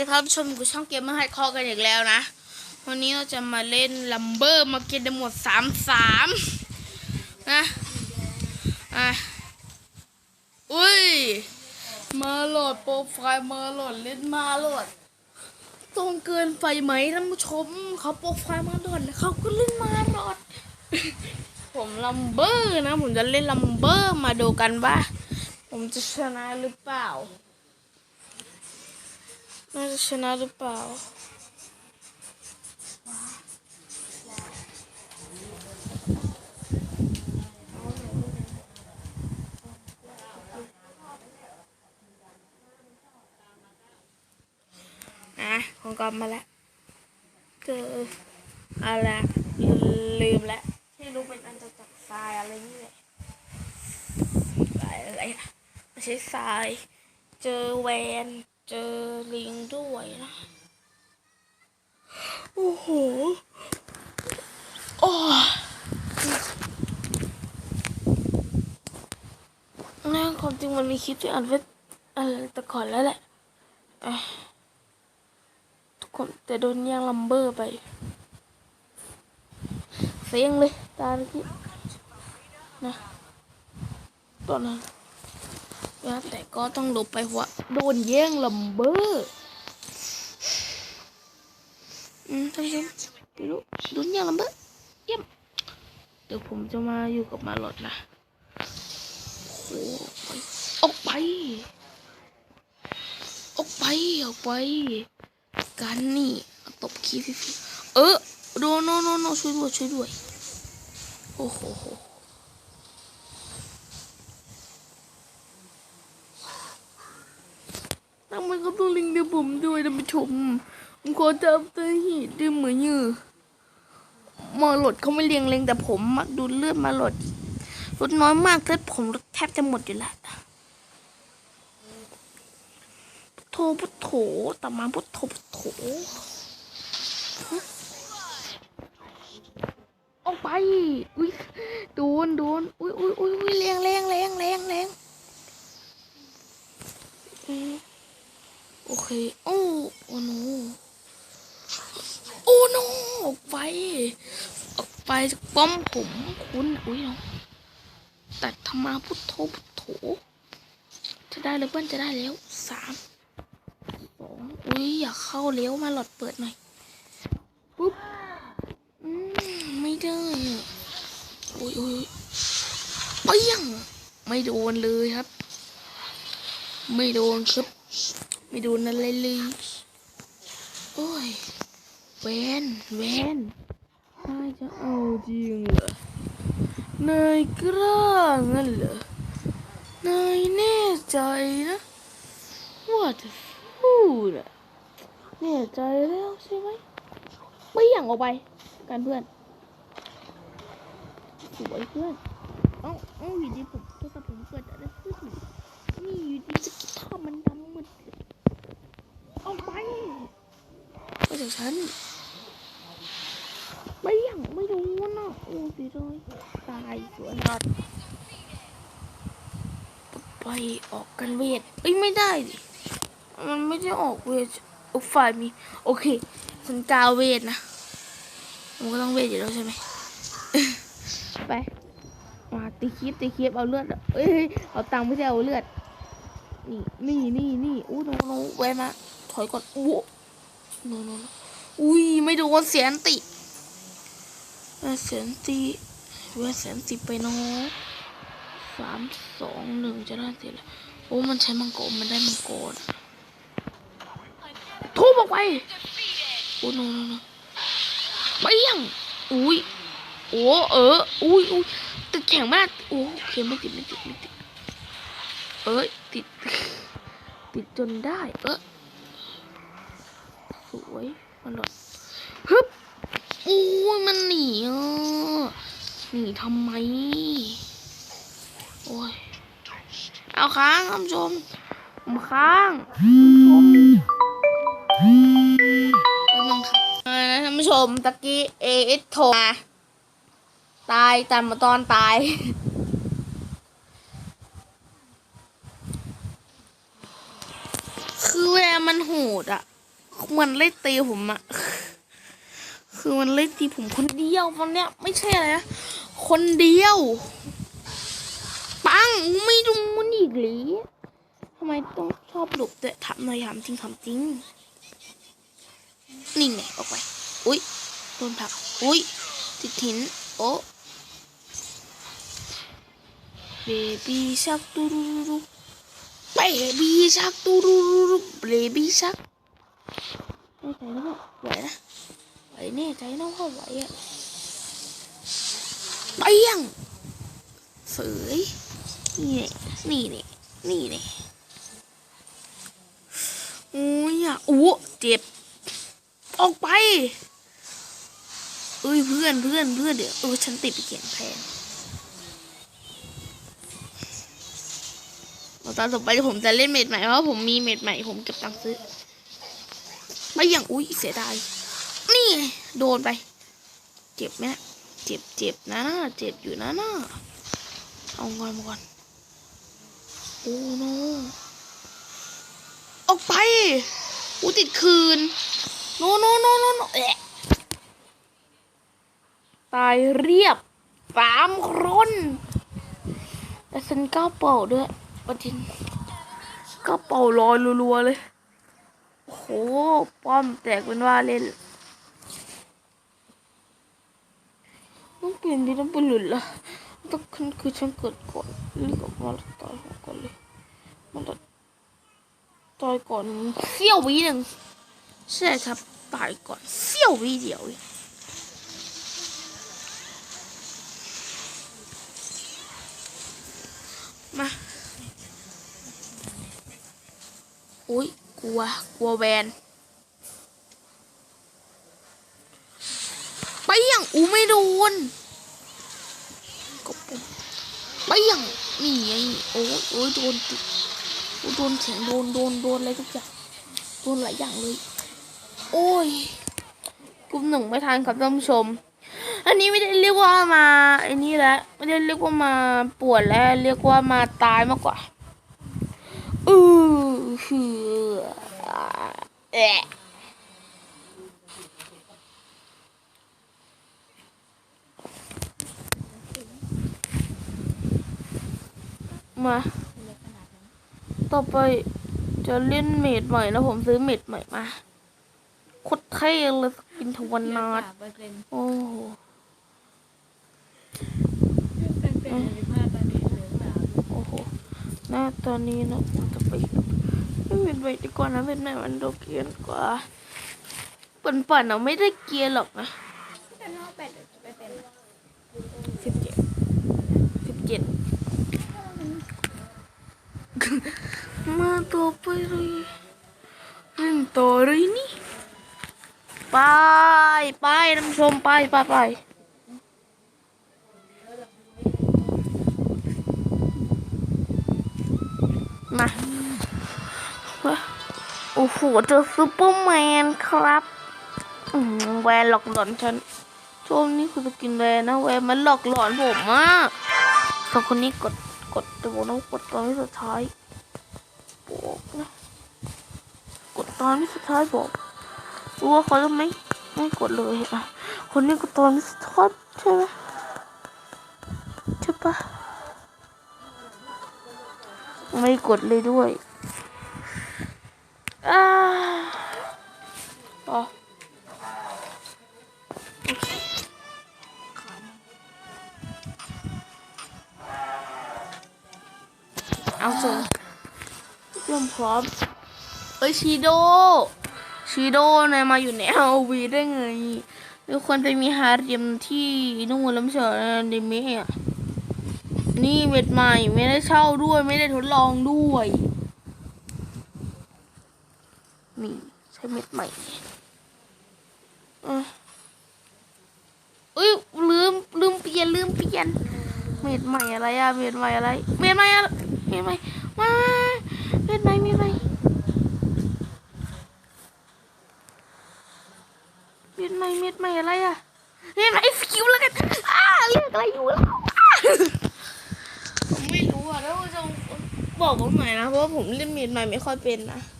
ดีครับชมกูช่องเกมเมอร์ไฮคอกันอีกแล้วนะ วันนี้เราจะมาเล่นลัมเบอร์มาเก็ตได้หมดสามสามนะอะอุ้ย มาโหลดโปรไฟล์มาโหลดเล่นมาโหลดตรงเกินไปไหมท่านผู้ชมเขาโปรไฟล์มาโหลดแล้วเขาก็เล่นมาโหลดผมลัมเบอร์นะ ผมจะเล่นลัมเบอร์มาดูกันว่า ผมจะชนะหรือเปล่า น่าจะชนะหรือเปล่า อะของกลับมาแล้วเจออะไรลืมแล้วไม่รู้เป็นอันจะจักทรายอะไรนี่แหละทรายอะไรอะไม่ใช่ทราย เจอแวน เจอลิงด้วยนะ โอ้โห โอ้นั่นความจริงมันมีคลิปที่อ่านไว้อะไรแต่ก่อนแล้วแหละเอ้ยทุกคนแต่โดนย่งลัมเบอร์ไป เสียงเลย ตาเมื่อกี้นะตอนนั้น นะแต่ก็ต้องหลบไปเพราะว่าโดนแย่งลัมเบอร์อืมท่านผู้ชมไปดูโดนแย่งลัมเบอร์เยี่ยมเดี๋ยวผมจะมาอยู่กับมาหลอดนะโอ้ไปออกไปออกไปออกไปกันนี่ตบคีฟิเออโดนโนโนโนช่วยด้วยช่วยด้วยโอ้โห ทำไมเขาต้องลิงเดี๋ยวผมด้วยท่านผู้ชมผมขอจับตัวหีดด้วยมือยือมาหลดเขาไม่เลียงเลงแต่ผมมักดูเลือดมาหลดลดน้อยมากเลือดผมลดแทบจะหมดอยู่แล้วพุทโธพุทโธตามมาพุทโธพุทโธฮะออกไป อุ้ยโดนโดนอุ้ยอุ้ยอุ้ยอุ้ยแรงแรงแรงแรงแรงอืม โอเค โอ้โอ้โนโอ้โนออกไป ออกไปจากป้อมผมคุณอุ้ยเนาะตัดธรรมาพุทโธพุทโธจะได้หรือเปล่าจะได้แล้วสามสองอุ้ยอยากเข้าเลี้ยวมาหลอดเปิดหน่อยปุ๊บอืมไม่ได้อะอุ้ยอุ้ยเปี้ยง ไม่โดนเลยครับ ไม่โดนครับ ไม่โดนอะไรเลย โอ้ยเวนเวนนายจะเอาจริงเหรอนายกล้างั้นเหรอนายแน่ใจนะว่าจะพูดอะแน่ใจแล้วใช่ไหมไม่อย่างออกไป กันเพื่อน สวยเพื่อนเอ้าเอ้าอยู่ดีผมโทรศัพท์ผมเกิดอะไรขึ้นนี่อยู่ดีสกิทท่อมันดำหมดเลย จากฉัน ไม่ยังไม่รู้นะโอ้ดีเลยตายสวนนอดไปออกกันเวทเอ้ยไม่ได้ดิมันไม่ได้ออกเวทโอ้ฝ่ายมี โอเคฉันกาวเวทนะผมก็ต้องเวทอยู่แล้วใช่ไหมไปมาตีคีบตีคีบเอาเลือดเอ้ยเอาตังค์ไม่ใช่เอาเลือด นี่นี่นี่นี่อู้โนโนแวนมาถอยก่อนอู้ โนโนนอุ้ยไม่โดนเสียนติแวนเสียนติแวนเสียนติไปเนาะสามสองหนึ่งจะได้เสร็จแล้วโอ้มันใช้มังกรมันได้มังกรทุบออกไปโอ้โนโนโนไปยังอุ้ยโอ้เอออุ้ยอุ้ยติดแข็งมากโอ้โอเคไม่ติดไม่ติดไม่ติดเอ้ยติดติดจนได้ เออ สวยมันหลดฮึบอู้ยมันหนีอะหนีทำไม โอ้ย เอาค้างท่านผู้ชมผมค้างท่านผู้ชมแล้วมึงครับเออนะท่านผู้ชมตะกี้เอเอสโทรมาตายตามมาตอนตายคือเวมันโหดอะ มันไล่ตีผมอะคือมันไล่ตีผมคนเดียววันเนี้ยไม่ใช่อะไรนะคนเดียว ปังไม่ดูมันอีกหรือทำไมต้องชอบหลบด้วยถามหน่อยถามจริงถามจริงนี่ไงออกไป อุ้ยโดนผัก อุ้ยติดหินโอ้เบบี้ชักตูรูรูเบบี้ชักตูรูรูเบบี้ชัก น่ใจนะว่าไหวนะไหวแน่ใจนะว่าไหวอะไปยังเสยนี่นี่นี่นี่นี่โอ้ยอะโอ้เจ็บ ออกไปเอ้ยเพื่อนเพื่อนเพื่อนเดี๋ยวเออฉันติดไปเขียนแพงตอนต่อไปผมจะเล่นเม็ดใหม่เพราะผมมีเม็ดใหม่ผมเก็บตังค์ซื้อ ไม่อย่างอุ้ยเสียดายนี่โดนไป เจ็บไหมเจ็บเจ็บนะเจ็บอยู่นะน่าเอางินมาก่อนโอ้โนออกไปอูติดคืน โนโนโนโนโนเอะตายเรียบสามคนแต่ฉันก้าวเป่าด้วยประเด็นก้าวเป่าลอยรัวๆเลย โห ป้อมแตกเป็นว่าเล่นต้องเปลี่ยนดีต้องเป็นหลุดละต้องขึ้นคือฉันเกิดก่อนเรียกอกมาตายก่อนเลยมันตายก่อนเสี้ยววิหนึ่งใช่ครับตายก่อนเสี้ยววิเดียวมาโอ้ย กลัว กลัวแวนไปยังอูไม่โดนก็ปุ๊บไปยังนี่ไงโอ้ยโอ้ยโดนติดโดนเสียงโดนโดนโดนอะไรทุกอย่างโดนหลายอย่างเลย โอ้ยกลุ่มหนึ่งไม่ทันครับท่านผู้ชม อันนี้ไม่ได้เรียกว่ามาไอ้นี่แหละไม่ได้เรียกว่ามาปวดแล้ว เรียกว่ามาตายมากกว่าอือฮือ แอะมา ต่อไปจะเล่นเมดใหม่นะผมซื้อเมดใหม่มาโคตรเท่เลยสกินทวันนาดเปอร์เซ็นต์โอ้โหเป็นเป็นสิบห้าตอนนี้เหลือสามโอ้โหหน้าตอนนี้นะผมจะไปไม่ เป็นไปดีกว่านะเป็นแม่มันโดเกรียนกว่าปั่นปั่นๆอะไม่ได้เกียร์หรอกนะแต่นอกแปดเปอร์เซ็นต์สิบเจ็ดสิบเจ็ดมาต่อไปเลยเล่นต่อเลยนี่ ไปไปท่านผู้ชมไปไปไปมาว้าโอ้โหเจอซูเปอร์แมนครับแวนหลอกหลอนฉันช่วงนี้คือสกินแวนนะแวนมันหลอกหลอนผมมากสองคนนี้กดกดจะบอกนะกดตอนที่สุดท้ายบอกนะกดตอนที่สุดท้ายบอกรู้ว่าเขาจะไม่ไม่กดเลยอะคนนี้กดตอนที่สุดท้ายใช่ไหมใช่ปะไม่กดเลยด้วย อ่าต่อเอาส่งเรียมพร้อมเอ้ยชีโดชีโดเนี่ยมาอยู่ในเอวีได้ไงมีคนไปมีฮาเรียมที่นู่นแล้วไม่ใช่เหรอในเมะนี่เม็ดใหม่ไม่ได้เช่าด้วยไม่ได้ทดลองด้วย นี่ใช้เม็ดใหม่อะเอ้ยลืมลืมเปลี่ยนลืมเปลี่ยน เม็ดใหม่อะไรอะเม็ดใหม่อะไร เม็ดใหม่อะไรเม็ดใหม่มาเม็ดใหม่เม็ดใหม่เม็ดใหม่เม็ดใหม่อะไรอะเม็ดใหม่สกิลแล้วกันอ้าเรียกอะไรอยู่แล้วอ้าผมไม่รู้อะแล้วจะบอกผมหน่อยนะเพราะว่าผมเล่นเม็ดใหม่ไม่ค่อยเป็นนะช่วยบอกผม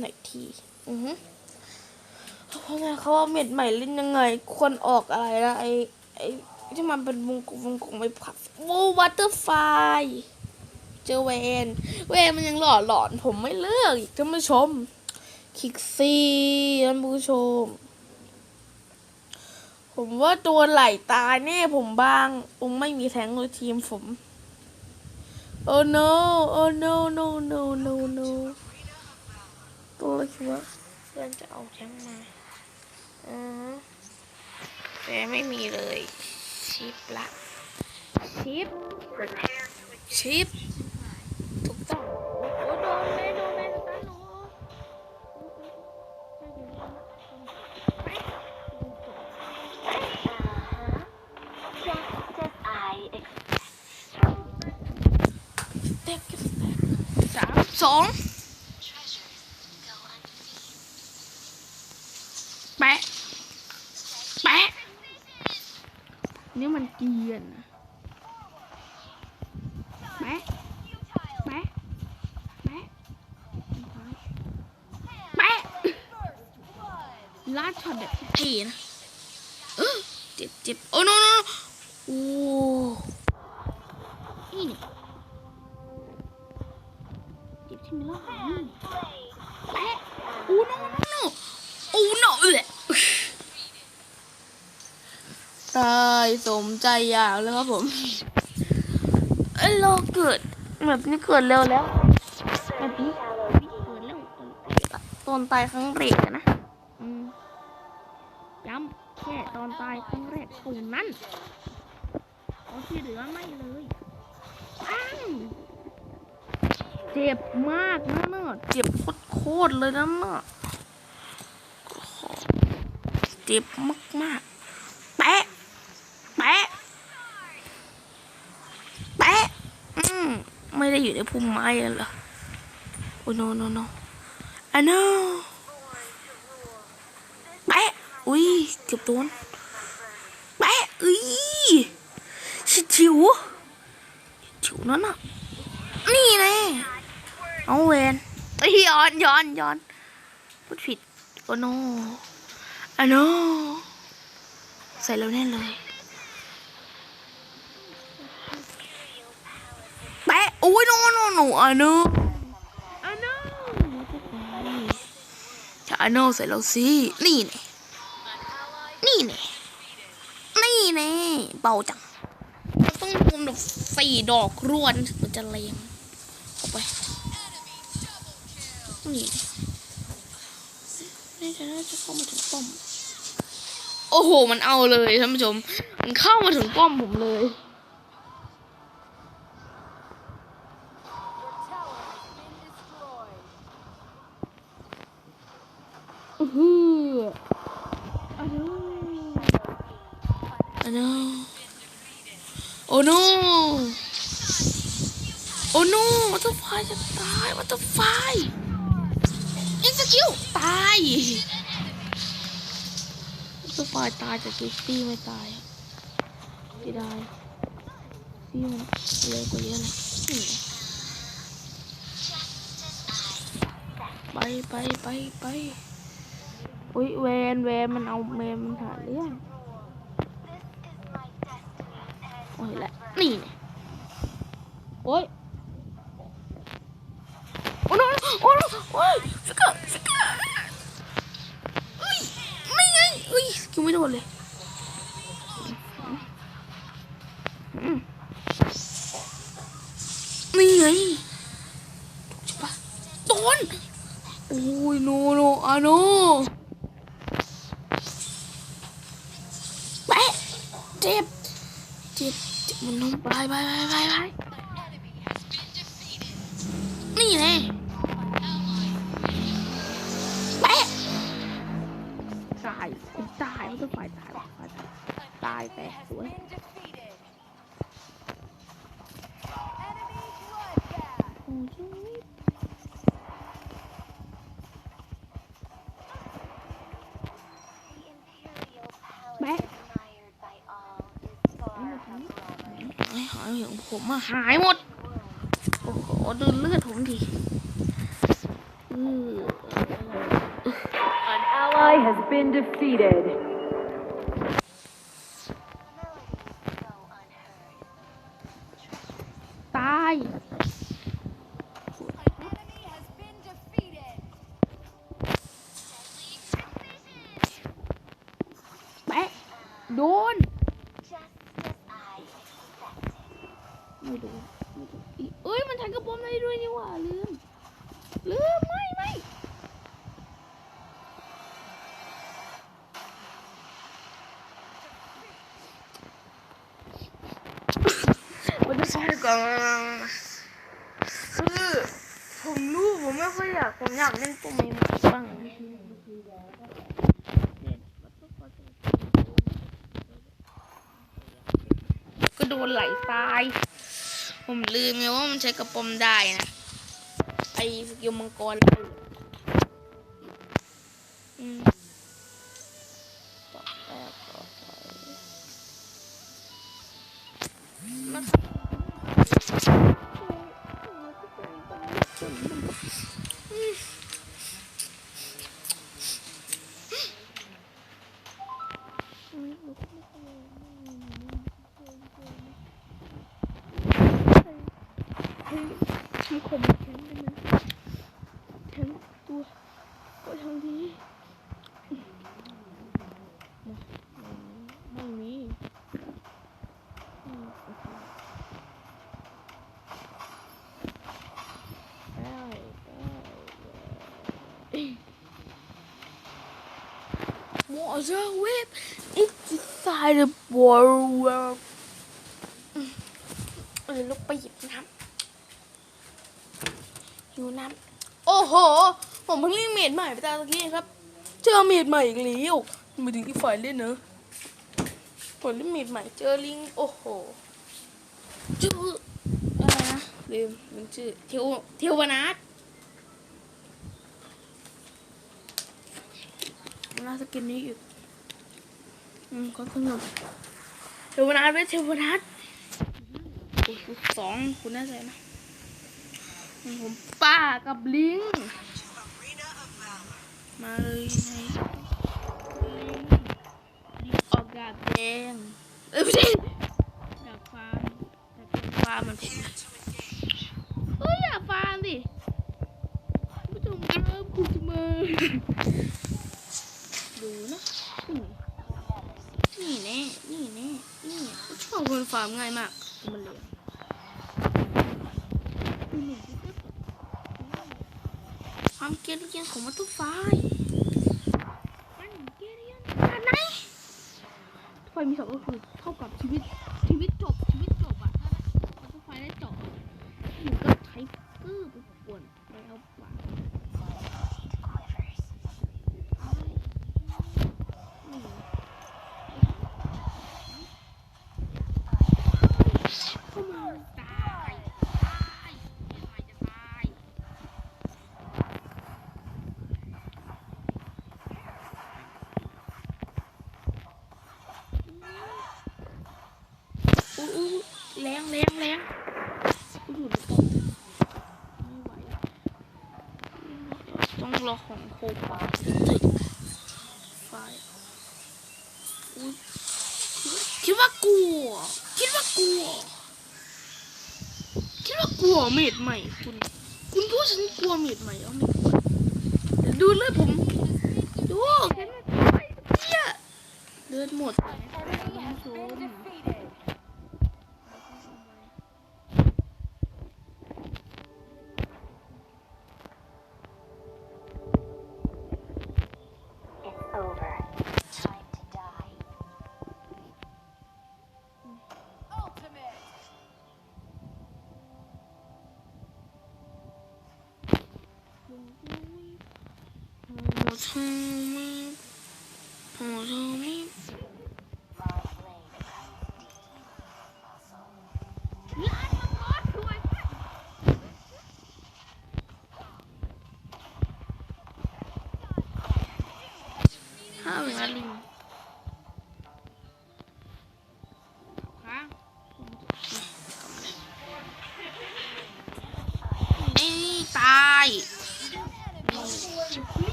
หน่อยที อือฮึเพราะไงเขาว่าเม็ดใหม่เล่นยังไง ควรออกอะไรนะไอไอที่มันเป็นวงกลมวงกลมไปผักโอ้วัตเตอร์ไฟเจอเวนเวนมันยังหล่อหลอน ผมไม่เลือกอีกท่านผู้ชม คิกซี่ท่านผู้ชม ผมว่าตัวไหลตายแน่ผมบางผมไม่มีแทงเลยทีมผม Oh no Oh no no no no no ตัวเลยคิดว่าเพื่อนจะเอาแทงมาอือแต่ไม่มีเลยชิปละชิปชิปถูกต้องโอ้โดนเลยโดนเลยตาหนู Just as I expected. เต็กสามสอง สมใจอยากแล้วครับผมเอ้ยเราเกิดแบบนี้เกิดเร็วแล้วแบบนี้เกิดเร็วเกิดเร็วอะตอนตายครั้งแรกอะนะอืมย้ำแค่ตอนตายครั้งแรกเท่านั้นเอาที่เหลือไม่เลยอ้าวเจ็บมากนะเนอะเจ็บโคตรๆเลยนะเนอะเจ็บมากๆแปะแปะ แปะอืมไม่ได้ อยู่ในพุ่มไม้เหรอโอ้โนโนโนอันโนแปะอุ้ยเกือบโดนแปะอุ้ยชิจิวจิวนั่นน่ะนี่แน่เอาเวนเอ้ยย้อนย้อนย้อนพูดผิดโอ้โนอันโนใส่แล้วแน่เลย แปะอุ้ยโนโนโนอันโนอันโนจะอันโนใส่เราสิ นี่แน่นี่แน่นี่แน่เบาจังเราต้องรวมดอกสี่ดอกรวนถึงมันจะแรงเอาไป นี่นี่จะน่าจะเข้ามาถึงป้อม โอ้โห มันเอาเลยท่านผู้ชม มันเข้ามาถึงป้อมผมเลย โอ้โนโอ้โนวัตถุไฟจะตายวัตถุไฟอินสกิลตายวัตถุไฟตายแต่กิฟตี้ไม่ตายจะได้ซี่มันเร็วกว่าเยอะเลยนี่ไงไปไปไปไปอุ้ยเวนเวนมันเอาเวนมันหาเรื่อง โอ้ยแหละนี่ไงโอ้ยโอ้ยโอ้ยโอ้ยฟิกเกอร์ฟิกเกอร์เอ้ยไม่ไงอุ้ยคิวไม่โดนเลยอืมนี่ไงถูกใช่ปะโดนโอ้ยโนโนอะโนแปะเจ็บเจ็บเจ็บ มันลงไปไปไปไปไปนี่เลยไปตายตายเขาจะฝ่ายตายฝ่ายตายตายไปสวย ผมมาหายหมด โอ้โหดูเลือดผมดิอือ An ally has been defeated. ก่องคือผมรู้ผมไม่ค่อยอยากผมอยากเล่นปุ่มใหม่ๆบ้างก็โดนไหลตาย ผมลืมไงว่ามันใช้กระป๋อมได้นะ ไอ้สกิลมังกร วอเตอร์เวฟ it's inside the border เออลุกไปหยิบน้ำอยู่น้ำโอ้โห ผมเพิ่งเล่นเมดใหม่ไปตาตะกี้ครับ เจอเมดใหม่อีกแล้วมาถึงที่ฝ่ายเล่นเนอะผมเล่นเมดใหม่เจอลิง โอ้โหชื่ออะไรนะลืมลืมชื่อเทวเทวนาทน่าสกินนี้อีก อืมก็สนุกเทวนาทเป็นเทวนาทคุณสองคุณแน่ใจนะผมป้ากับลิง มาเลยไงลิงออกดาบแดงเอ้ยไม่ใช่ดาบฟ้าดาบฟ้ามันผมเฮ้ยอย่าฟานดิผู้ชมครับคุณจะมาดูนะอืมนี่แน่ นี่แน่ นี่ชอบคนฟาร์มง่าย มันเลยความเกลียดของมัตตุไฟเกลียนขนาดไหนไฟมีสองก็คือเท่ากับชีวิต ชีวิตจบ ชีวิตจบอะถ้ามัตตุไฟได้จบหนูก็ใช้ปื้อไปป่วนแล้วป่ะ เข้ามาตายตายไม่ไหวจะตายอู้อู้แรงแรงแรงอู้อยู่ในกล่องไม่ไหว ต้องรอของโคบาตึกไฟอุ้ยคิดว่ากลัว คิดว่ากลัว คิดว่ากลัวเมดใหม่ คุณ คุณพูดฉันกลัวเมดใหม่เอาไม่กลัวเดี๋ยวดูเลยผม ดูแค่นั้นไปเนี่ยเลือดหมดท่านผู้ชม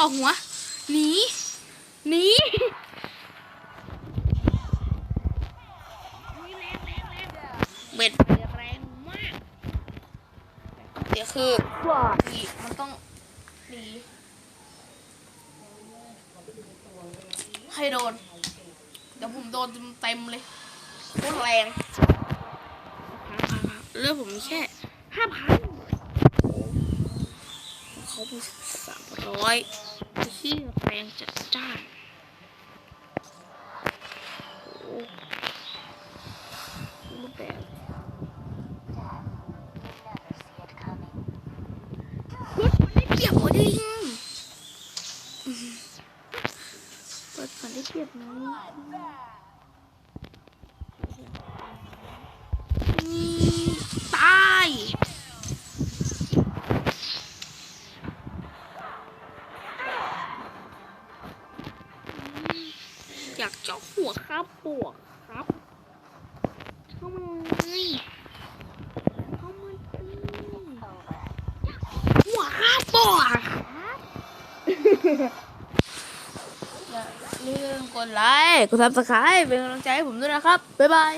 อหัวหนีหนีเบ็ดแรงมากเดี๋ยวคือนี่มันต้องหนีให้โดน เดี๋ยวผมโดนเต็มๆเลยโคตรแรงเลือดผมมีแค่ห้าพันเขามีสามร้อย ที่แรงจัดจ้านโอ้รูปแบบรถมันได้เปรียบกว่าดิรถมันได้เปรียบนะ ปวกครับ เข้ามาเลยเข้ามาสิหัวข้าปอดอย่าลืมกดไลค์ กดซับสไครป์เป็นกำลังใจให้ผมด้วยนะครับ บ๊ายบาย